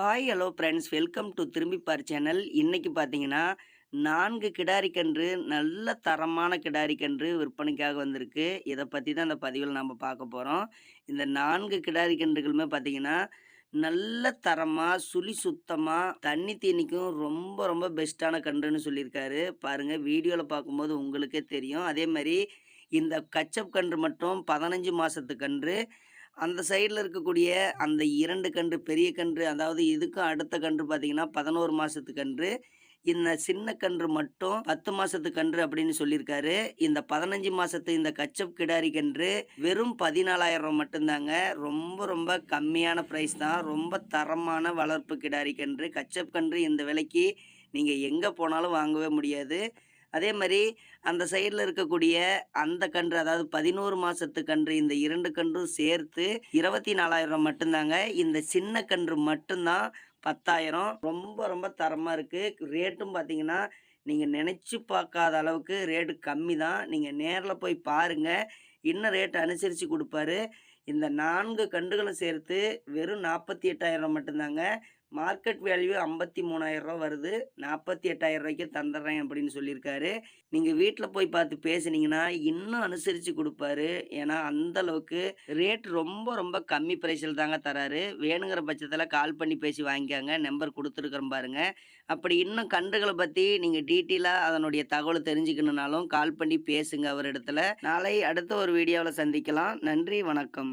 Hi hello friends. Welcome to Thirumbipaar channel. இன்றைக்கி பார்த்தீங்கன்னா நான்கு கிடாரி கன்று நல்ல தரமான கிடாரி கன்று விற்பனைக்காக வந்திருக்கு. இதை பற்றி தான் அந்த பதிவில் நம்ம பார்க்க போகிறோம் இந்த நான்கு கிடாரி கன்றுகளுமே பார்த்தீங்கன்னா நல்ல தரமாக சுழி சுத்தமாக தண்ணி தீனிக்கும் ரொம்ப ரொம்ப பெஸ்ட்டான கன்றுன்னு சொல்லியிருக்காரு. பாருங்கள் வீடியோவில் பார்க்கும்போது உங்களுக்கே தெரியும். அதே மாதிரி இந்த கச்சப் கன்று மட்டும் பதினஞ்சு மாதத்து கன்று அந்த சைடில் இருக்கக்கூடிய அந்த இரண்டு கன்று பெரிய கன்று அதாவது இதுக்கும் அடுத்த கன்று பார்த்தீங்கன்னா பதினோரு மாதத்து கன்று. இந்த சின்ன கன்று மட்டும் பத்து மாசத்து கன்று அப்படின்னு சொல்லியிருக்காரு. இந்த பதினஞ்சு மாசத்து இந்த கச்சப் கிடாரி கன்று வெறும் பதினாலாயிரம் மட்டும்தாங்க. ரொம்ப ரொம்ப கம்மியான ப்ரைஸ் தான். ரொம்ப தரமான வளர்ப்பு கிடாரி கன்று. கச்சப் கன்று இந்த விலைக்கு நீங்கள் எங்கே போனாலும் வாங்கவே முடியாது. அதே மாதிரி அந்த சைடில் இருக்கக்கூடிய அந்த கன்று அதாவது பதினோரு மாதத்து கன்று இந்த இரண்டு கன்றும் சேர்த்து இருபத்தி நாலாயிரம் மட்டும்தாங்க இந்த சின்ன கன்று மட்டும்தான் பத்தாயிரம். ரொம்ப ரொம்ப தரமாக இருக்குது ரேட்டும் பார்த்தீங்கன்னா நீங்கள் நினச்சி பார்க்காத அளவுக்கு ரேட்டு கம்மி தான் நீங்கள் நேரில் போய் பாருங்கள் இன்னும் ரேட்டு அனுசரித்து கொடுப்பாரு? இந்த நான்கு கன்றுகளும் சேர்த்து வெறும் நாற்பத்தி எட்டாயிரம் மட்டும்தாங்க மார்க்கெட் வேல்யூ ஐம்பத்தி மூணாயிரம் ரூபா வருது. நாற்பத்தி எட்டாயிரம் ரூபாய்க்கு தந்துடுறேன் அப்படின்னு சொல்லியிருக்காரு. நீங்கள் வீட்டில் போய் பார்த்து பேசுனீங்கன்னா இன்னும் அனுசரித்து கொடுப்பாரு. ஏன்னா அந்த அளவுக்கு ரேட் ரொம்ப ரொம்ப கம்மி ப்ரைஸில் தாங்க தராரு. வேணுங்கிற பட்சத்தில் கால் பண்ணி பேசி வாங்கிக்காங்க. நம்பர் கொடுத்துருக்குறோம் பாருங்க. அப்படி இன்னும் கன்றுகளை பற்றி நீங்கள் டீட்டெயிலாக அதனுடைய தகவலை தெரிஞ்சுக்கணுன்னாலும் கால் பண்ணி பேசுங்க அவரிடத்துல. நாளை அடுத்த ஒரு வீடியோவில் சந்திக்கலாம். நன்றி வணக்கம்.